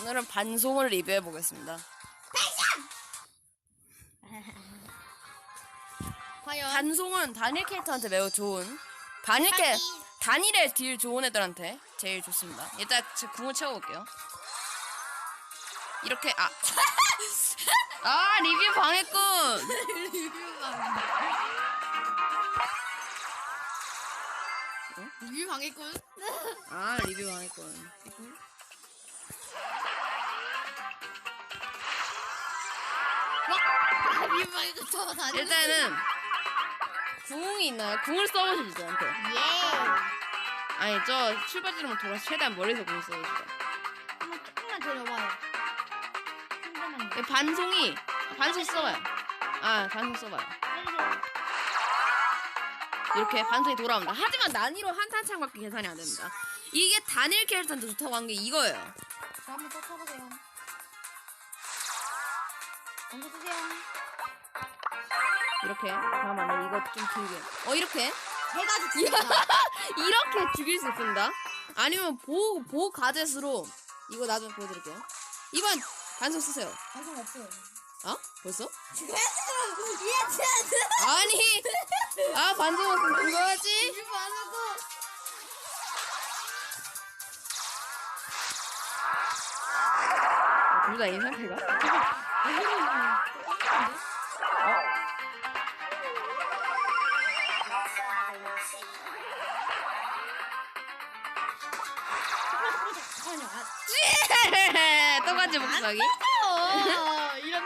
오늘은 반송을 리뷰해 보겠습니다. 과연 반송은 단일 캐릭터한테 매우 좋은 단일 캐 단일. 단일의 딜 좋은 애들한테 제일 좋습니다. 일단 제 궁을 채워볼게요. 이렇게 아. 아 리뷰 방해꾼 리뷰 방해꾼 아 리뷰 방해꾼 다니 일단은 궁이 있나요? 궁을 써보시죠 저한테. 예. 아니 저 출발지로 돌아 서 최대한 멀리서 궁을 써보시죠. 한번 조금만 데려봐요. 한 대만 반송이. 반송 써봐요. 아 반송 써봐요. 이렇게 반송이 돌아온다. 하지만 난이로 한 탄창밖에 계산이 안 됩니다. 이게 단일 캐릭터한테 좋다고 한 게 이거예요 자 한번 먼저 쓰세요. 이렇게. 잠깐만요. 이거 좀 길게. 어 이렇게? 제가 죽습니다. 이렇게 죽일 수 있습니다? 아니면 보호 보호 가젯으로 이거 나중에 보여드릴게요. 이번 반송 쓰세요. 방송 없어요. 어? 벌써? 이해지 아니. 아 반송 없으면 그거지? 리뷰 남자 인사 내가? 예! 똑같이 목소리? 어, 이런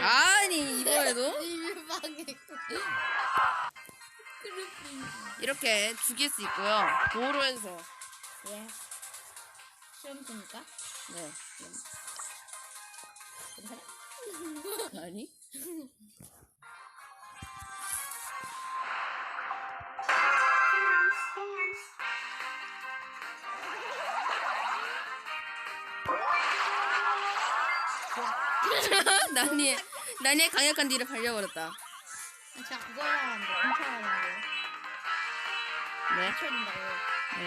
아니 방해꾼. 이렇게 죽일 수 있고요 보호로 해서 예. 시험 줍니까? 네 괜찮아? 아니 난이 난이의 강력한 뒤를 발려버렸다. 진짜 그거야 하는데 괜찮아야 하는데 네. 미쳐진다 이거 네.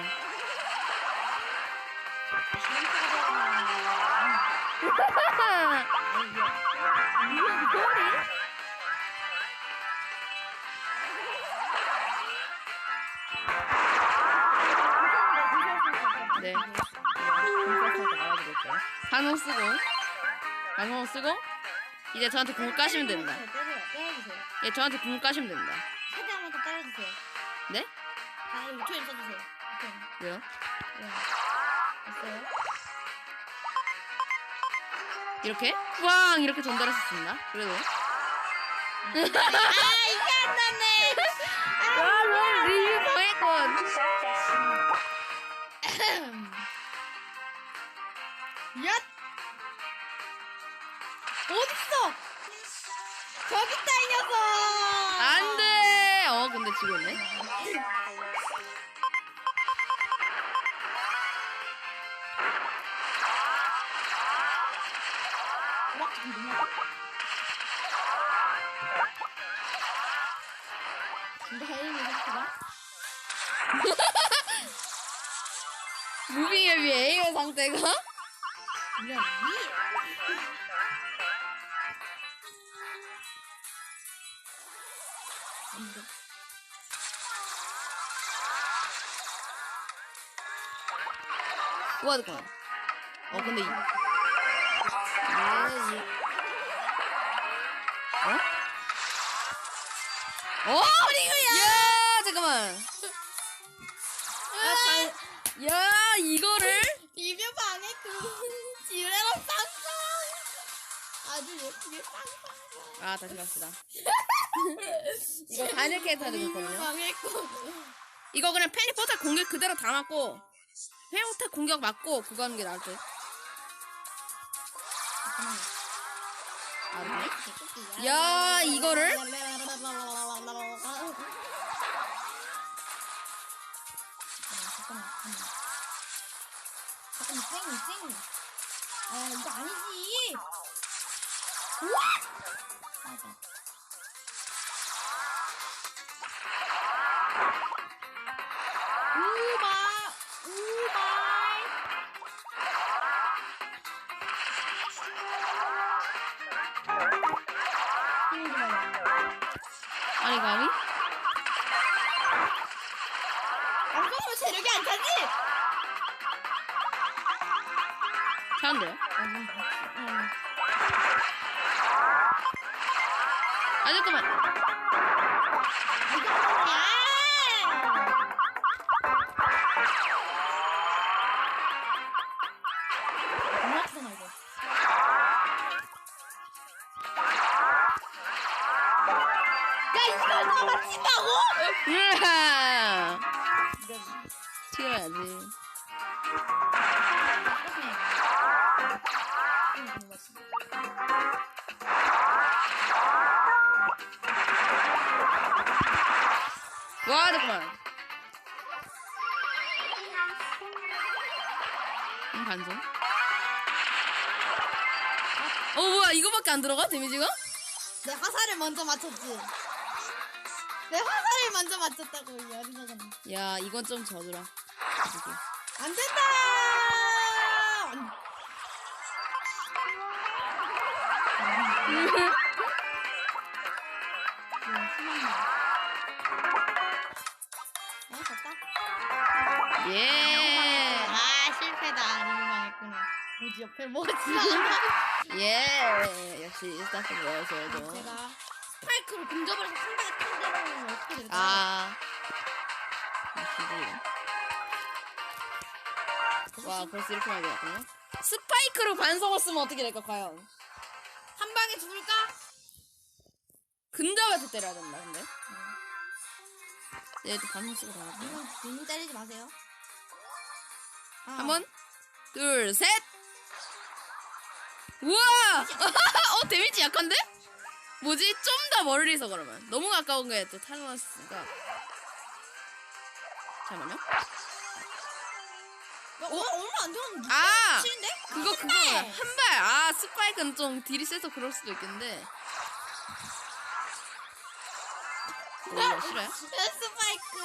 진짜 잘하는데 아니 이거 이거 뭐래? 네. 진짜 잘나가야 되겠죠. 단어 쓰고. 반응 쓰고, 이제 저한테 공 까시면 됩니다. 때려. 예, 저한테 공 까시면 됩니다. 최대한만 더 때려주세요. 네? 아, 5초에 써주세요. 5초. 왜요? 네. 됐어요? 이렇게? 꽝! 이렇게 전달했었습니다. 그래도. 아, 이게 안 났네! 와, 뭘 리뷰 방해권! 어딨어? 저기 있다, 이 녀석! 안 돼! 어, 근데 지고 있네. 근데 혜인이 생각보다 무빙에 비해 A의 상태가? 안돼 뭐가 될까요? 어, 근데, 이, 아, 이- 어? 어? 리그야! 야, 잠깐만. 아, 강, 야, 이거를? 리뷰 방해꾼 지뢰로 쌍쌍 아주 예쁘게 쌍쌍 아, 다시 갑시다. 이거 캐릭터도 리뷰 좋거든요. 방해꾼 이거 그냥 페니포탈 공격 그대로 다 맞고, 페니포탈 공격 맞고, 그거 하는 게 나을 듯. 아, 그래? 야, 이거를? 잠깐만, 잠깐만. 잠깐만, 쌩이, 쌩이. 아, 이거 아니지. 맞아. 그러면 체력이 안차 와 잠깐만. 음, 반전. 어 뭐야 이거밖에 안 들어가 데미지가? 내 화살을 먼저 맞췄지. 내 화살을 먼저 맞췄다고 이 어린 아가. 야 이건 좀 져주라. 어떡해. 안 된다. 어. 예. 아, 실패다. 민망했구나. 뭐지, 옆에 뭐가 지나간다. 예. 역시 스타트 보여줘야죠. 제가 스파이크로 근접을 해서 탁 때리면 어떻게 될까요? 아. 역시. 와 벌써 이렇게 많이 되었군요. 스파이크로 반성을 쓰면 어떻게 될까 과연? 한 방에 죽을까? 근접에서 때려야 된다 근데. 얘도 반성 쓰고 나왔다. 눈, 눈 때리지 마세요. 아, 한 번, 둘, 셋. 우와! 어 데미지 약한데? 뭐지? 좀 더 멀리서 그러면 너무 가까운 거에 또 탈락했으니까. 잠깐만요. 야, 어? 얼마 안 되었는데? 아! 치는데? 그거 그거 한 발. 아 스파이크는 좀 딜이 세서 그럴 수도 있겠는데. 오히려 싫어요? 스파이크.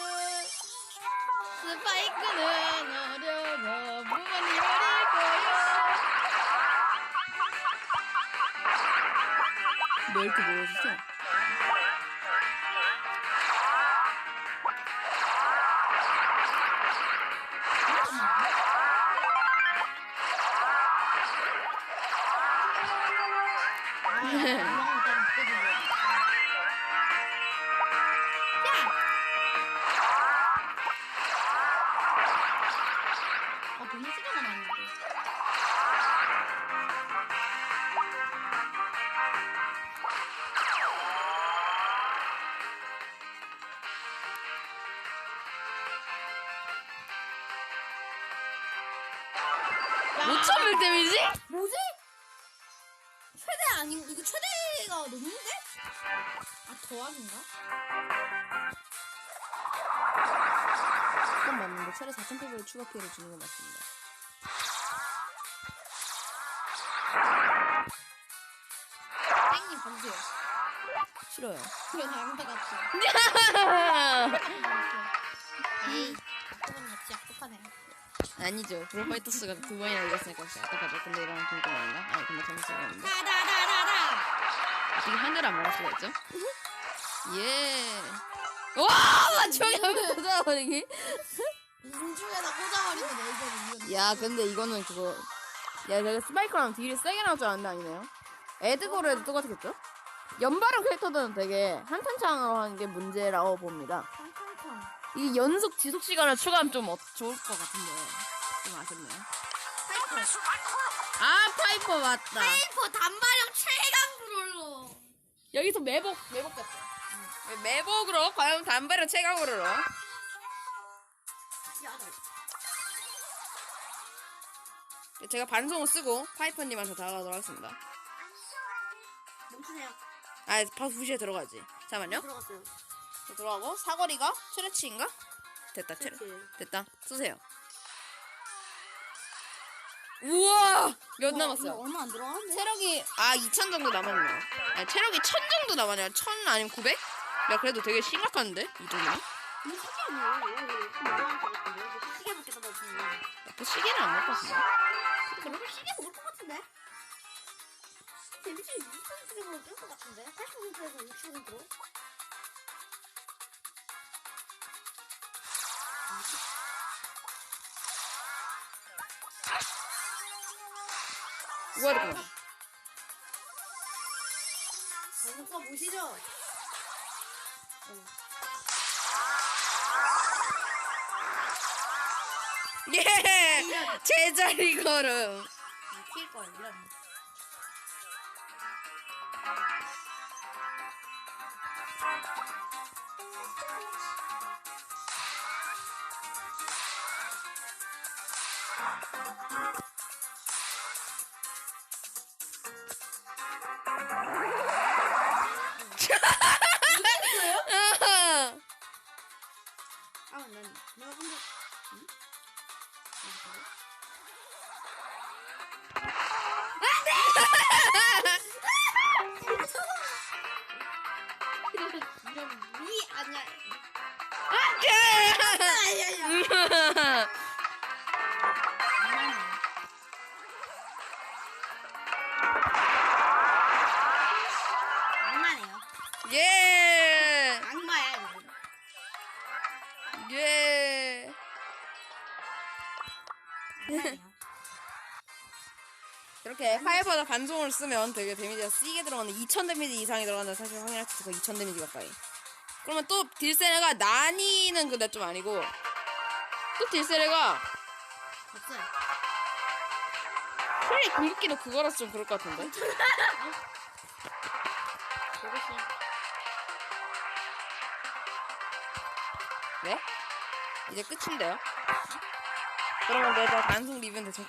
스파이크는 어려워. 어릴 거요. 왜 이렇게 멀어지죠? 야, 5,100 데미지? 뭐지? 최대 아니 이거 최대가 넘는데? 아 더하긴가? 그건 맞는데 차라리 4,800을 추가 피해를 주는 건 맞습니다. 땡님 봐주세요. 싫어요. 그래 나랑다 같이. 에이, 아까보다 낫지 약속하네. 아니죠. 브로파이터스가 두 번이나 이겼으니까 어떡하죠? 근데 이러면 동점 아닌가? 아니 근데 점수 쓰는데 다다다다다. 어떻게 한 대를 안 먹을 수가 있죠? 예. 와! 마지막에 한번 꽂아버리기? 인중에다 꽂아버리는 레이저를 이건. 야 근데 이거는 그거 야 내가 스파이크랑 딜이 세게 나올 줄 알았는데 아니네요 에드거로 해도 똑같겠죠? 연발은 캐릭터들은 되게 한탄창으로 하는 게 문제라고 봅니다. 이 연속 지속 시간을 추가하면 좀 어- 좋을 것 같은데 좀 아쉽네요 파이퍼. 아 파이퍼 맞다 파이퍼 단발형 최강 브롤러. 여기서 매복 매복 같죠? 매복으로 과연 단발은 최강으로 야, 제가 반송을 쓰고 파이퍼님한테 다가가도록 하겠습니다 멈추세요. 아 바로 부시에 들어가지 잠깐만요 들어갔어요. 들어가고 사거리가 트레치인가? 됐다. 체, 그치. 됐다. 쓰세요. 우와! 몇 남았어요? 얼마 안 들어갔네. 체력이 아 2천 정도 남았네요. 아니, 체력이 1000 정도 남았네요. 1000 아니면 900? 야 그래도 되게 심각한데 이 정도면? 이거 시계 먹겠다 나 지금. 그 시계는 안 있어. 그러면 시계 먹을 것 같은데? 데미지 60% 정도 뜰것 같은데? 80%에서 60%로? 우와 잠깐만. 방금 써보시죠. 예! 제자리 걸음. 킬걸 이런. 아하! 아, 난내 파이퍼다 반송을 쓰면 되게 데미지가 세게 들어가는데 2000 데미지 이상이 들어간다 사실 확인할 수 있어 2000 데미지 가까이 그러면 또 딜세레가 난이는 근데 좀 아니고 또 딜세레가 없어요. 프리 궁극기도 그거라서 좀 그럴 것 같은데 네? 이제 끝인데요? 그러면 내가 반송 리뷰는 대충